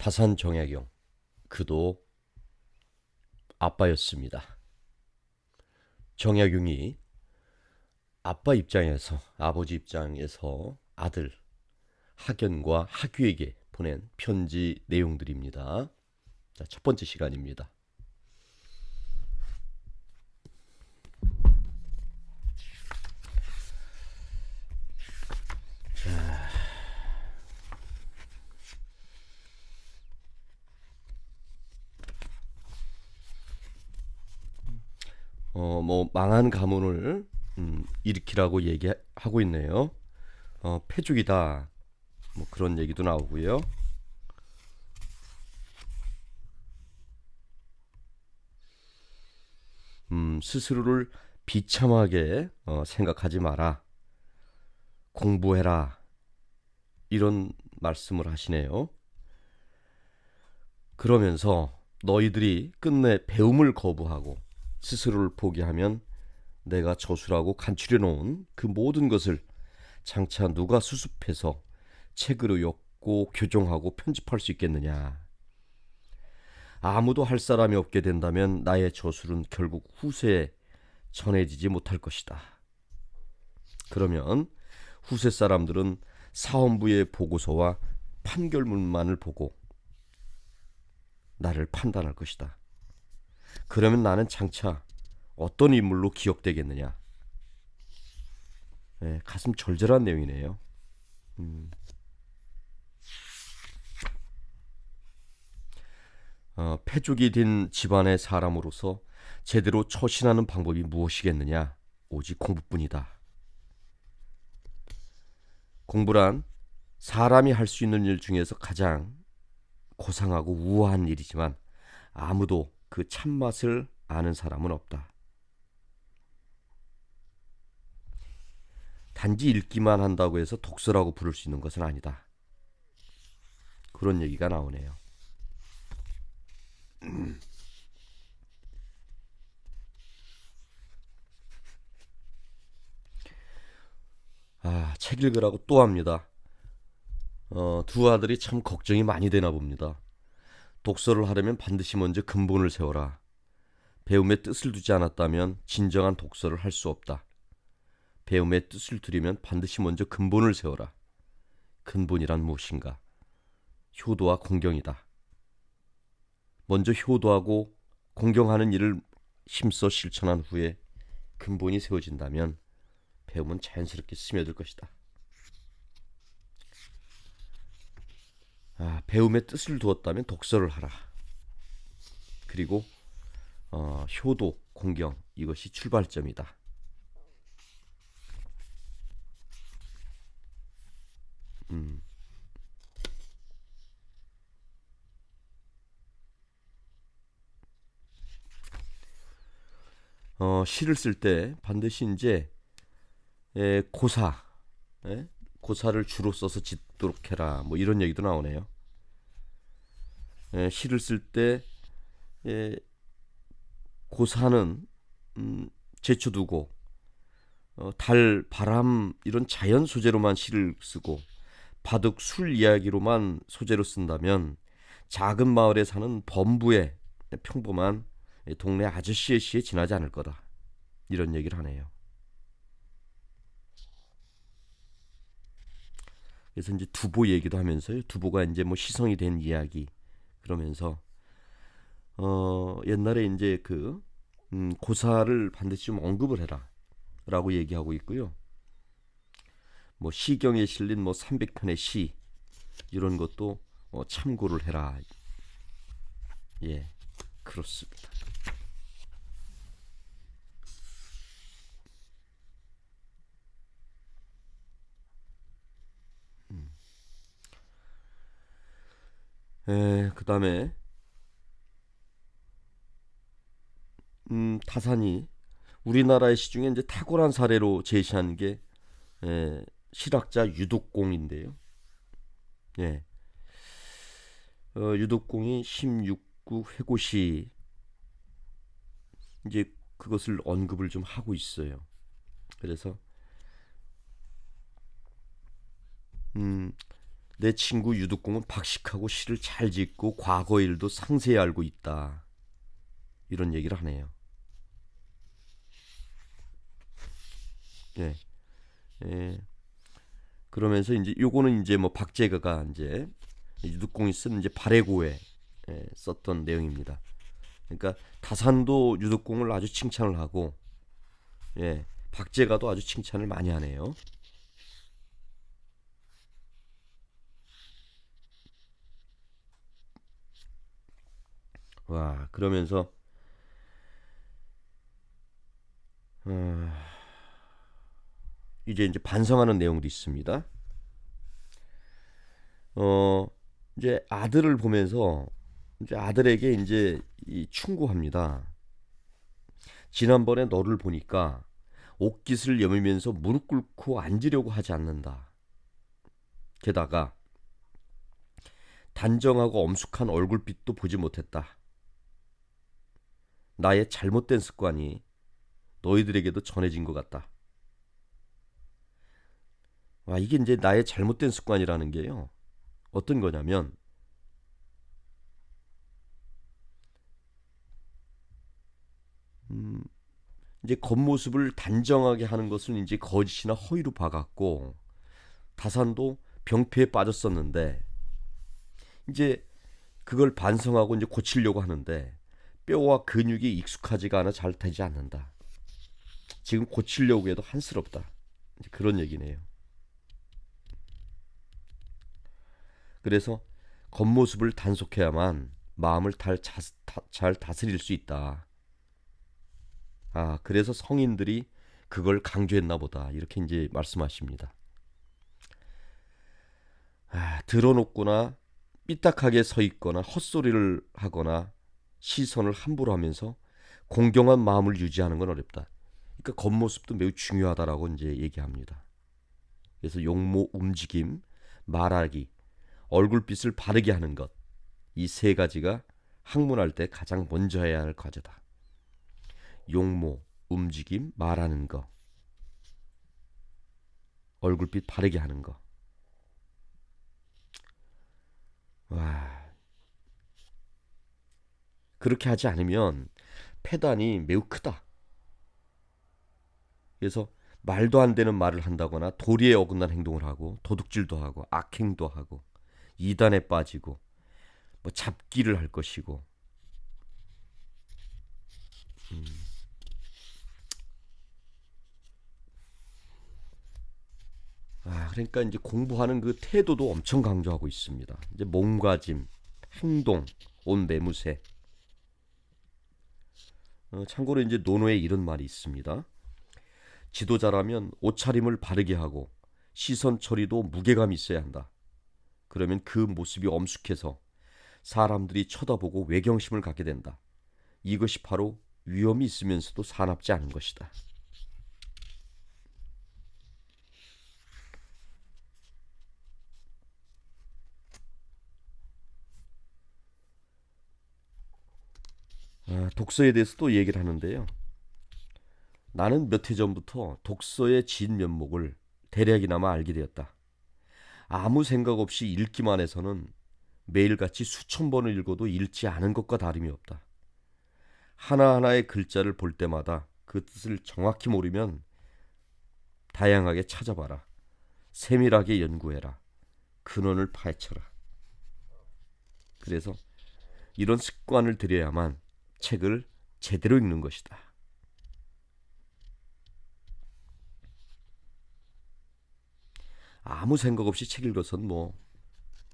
타산 정약용 그도 아빠였습니다. 정약용이 아빠 입장에서 아버지 입장에서 아들 학연과 학유에게 보낸 편지 내용들입니다. 자, 첫 번째 시간입니다. 어, 뭐 망한 가문을 음, 일으키라고 얘기하고 있네요. 어, 패죽이다. 뭐 그런 얘기도 나오고요. 음, 스스로를 비참하게 어, 생각하지 마라. 공부해라. 이런 말씀을 하시네요. 그러면서 너희들이 끝내 배움을 거부하고 스스로를 포기하면 내가 저술하고 간추려 놓은 그 모든 것을 장차 누가 수습해서 책으로 엮고 교정하고 편집할 수 있겠느냐. 아무도 할 사람이 없게 된다면 나의 저술은 결국 후세에 전해지지 못할 것이다. 그러면 후세 사람들은 사원부의 보고서와 판결문만을 보고 나를 판단할 것이다. 그러면 나는 장차 어떤 인물로 기억되겠느냐? 네, 가슴 절절한 내용이네요. 음. 어, 패죽이 된 집안의 사람으로서 제대로 처신하는 방법이 무엇이겠느냐? 오직 공부뿐이다. 공부란 사람이 할 수 있는 일 중에서 가장 고상하고 우아한 일이지만 아무도 그 참맛을 아는 사람은 없다. 단지 읽기만 한다고 해서 독서라고 부를 수 있는 것은 아니다. 그런 얘기가 나오네요. 아, 책 읽으라고 또 합니다. 어, 두 아들이 참 걱정이 많이 되나 봅니다. 독서를 하려면 반드시 먼저 근본을 세워라. 배움의 뜻을 두지 않았다면 진정한 독서를 할 수 없다. 배움의 뜻을 두려면 반드시 먼저 근본을 세워라. 근본이란 무엇인가? 효도와 공경이다. 먼저 효도하고 공경하는 일을 힘써 실천한 후에 근본이 세워진다면 배움은 자연스럽게 스며들 것이다. 아, 배움의 뜻을 두었다면 독서를 하라. 그리고 어, 효도, 공경 이것이 출발점이다. 음. 어, 시를 쓸 때 반드시 이제 에, 고사, 에? 고사를 주로 써서 짓 도록 해라. 뭐 이런 얘기도 나오네요. 에, 시를 쓸때 고사는 음, 제쳐두고 어, 달, 바람 이런 자연 소재로만 시를 쓰고 바둑, 술 이야기로만 소재로 쓴다면 작은 마을에 사는 범부의 평범한 동네 아저씨의 시에 지나지 않을 거다. 이런 얘기를 하네요. 그래서 이제 두보 얘기도 하면서요. 두보가 이제 뭐 시성이 된 이야기 그러면서 어 옛날에 이제 그 음, 고사를 반드시 좀 언급을 해라라고 얘기하고 있고요. 뭐 시경에 실린 뭐 300편의 시 이런 것도 어, 참고를 해라. 예, 그렇습니다. 에, 그다음에 음, 타산이 우리나라의 시 중에 이제 탁월한 사례로 제시한 게 에, 실학자 유독공인데요. 예. 어, 유독공이 16구 회고시 이제 그것을 언급을 좀 하고 있어요. 그래서 음, 내 친구 유득공은 박식하고 시를 잘 짓고 과거 일도 상세히 알고 있다. 이런 얘기를 하네요. 예. 예. 그러면서 이제 요거는 이제 뭐 박재가가 이제 유득공이 쓴 이제 발해고에 예, 썼던 내용입니다. 그러니까 다산도 유득공을 아주 칭찬을 하고 예, 박재가도 아주 칭찬을 많이 하네요. 와 그러면서 어, 이제 이제 반성하는 내용도 있습니다. 어 이제 아들을 보면서 이제 아들에게 이제 이 충고합니다. 지난번에 너를 보니까 옷깃을 여미면서 무릎 꿇고 앉으려고 하지 않는다. 게다가 단정하고 엄숙한 얼굴빛도 보지 못했다. 나의 잘못된 습관이 너희들에게도 전해진 것 같다. 와, 이게 이제 나의 잘못된 습관이라는 게요. 어떤 거냐면, 음, 이제 겉모습을 단정하게 하는 것은 이제 거짓이나 허위로 봐갔고, 다산도 병폐에 빠졌었는데, 이제 그걸 반성하고 이제 고치려고 하는데, 뼈와 근육이 익숙하지가 않아 잘 되지 않는다. 지금 고치려고 해도 한스럽다. 그런 얘기네요. 그래서 겉모습을 단속해야만 마음을 잘, 자, 잘 다스릴 수 있다. 아, 그래서 성인들이 그걸 강조했나 보다. 이렇게 이제 말씀하십니다. 아, 드러놓거나 삐딱하게 서 있거나 헛소리를 하거나 시선을 함부로 하면서 공경한 마음을 유지하는 건 어렵다. 그러니까 겉모습도 매우 중요하다라고 이제 얘기합니다. 그래서 용모 움직임, 말하기, 얼굴빛을 바르게 하는 것. 이 세 가지가 학문할 때 가장 먼저 해야 할 과제다. 용모, 움직임, 말하는 거. 얼굴빛 바르게 하는 거. 그렇게 하지 않으면 폐단이 매우 크다. 그래서 말도 안 되는 말을 한다거나 도리에 어긋난 행동을 하고 도둑질도 하고 악행도 하고 이단에 빠지고 뭐 잡기를 할 것이고 음. 아 그러니까 이제 공부하는 그 태도도 엄청 강조하고 있습니다. 이제 몸가짐, 행동, 온 매무새. 어, 참고로 이제 논어에 이런 말이 있습니다. 지도자라면 옷차림을 바르게 하고 시선 처리도 무게감 있어야 한다. 그러면 그 모습이 엄숙해서 사람들이 쳐다보고 외경심을 갖게 된다. 이것이 바로 위험이 있으면서도 사납지 않은 것이다. 독서에 대해서 또 얘기를 하는데요. 나는 몇 해 전부터 독서의 진면목을 대략이나마 알게 되었다. 아무 생각 없이 읽기만 해서는 매일같이 수천 번을 읽어도 읽지 않은 것과 다름이 없다. 하나하나의 글자를 볼 때마다 그 뜻을 정확히 모르면 다양하게 찾아봐라. 세밀하게 연구해라. 근원을 파헤쳐라. 그래서 이런 습관을 들여야만 책을 제대로 읽는 것이다. 아무 생각 없이 책 읽어선 뭐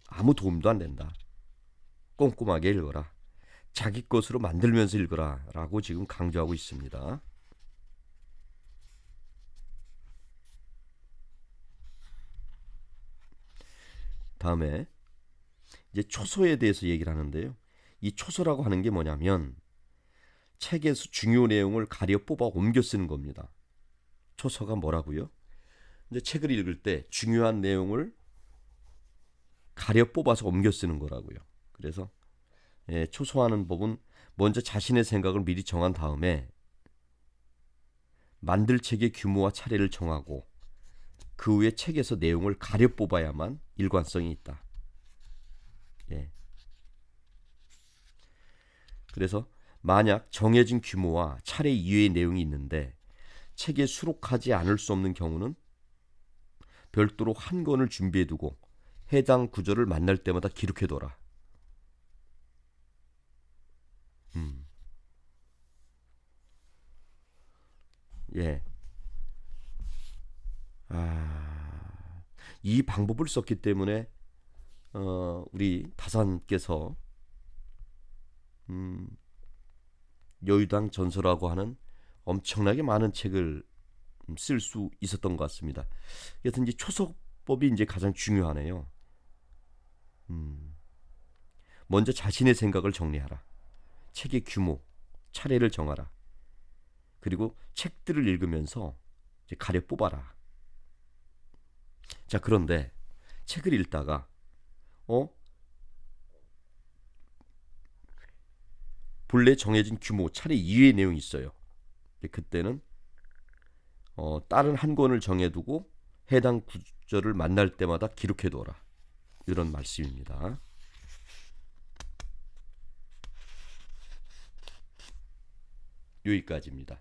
아무 도움도 안 된다. 꼼꼼하게 읽어라. 자기 것으로 만들면서 읽어라. 라고 지금 강조하고 있습니다. 다음에 이제 초소에 대해서 얘기를 하는데요. 이 초소라고 하는 게 뭐냐면 책에서 중요 내용을 가려 뽑아 옮겨 쓰는 겁니다. 초서가 뭐라고요? 이제 책을 읽을 때 중요한 내용을 가려 뽑아서 옮겨 쓰는 거라고요. 그래서 예, 초소하는 법은 먼저 자신의 생각을 미리 정한 다음에 만들 책의 규모와 차례를 정하고 그 후에 책에서 내용을 가려 뽑아야만 일관성이 있다. 예. 그래서 만약 정해진 규모와 차례 이외의 내용이 있는데 책에 수록하지 않을 수 없는 경우는 별도로 한 권을 준비해 두고 해당 구절을 만날 때마다 기록해 둬라. 음. 예. 아, 이 방법을 썼기 때문에 어, 우리 다산께서 음, 여유당 전설하고 하는 엄청나게 많은 책을 쓸 수 있었던 것 같습니다. 여튼 이제 초석법이 이제 가장 중요하네요. 음, 먼저 자신의 생각을 정리하라. 책의 규모, 차례를 정하라. 그리고 책들을 읽으면서 가려 뽑아라. 자, 그런데 책을 읽다가 어 본래 정해진 규모, 차례 이외의 내용이 있어요. 그때는 어, 다른 한 권을 정해두고 해당 구절을 만날 때마다 기록해둬라. 이런 말씀입니다. 여기까지입니다.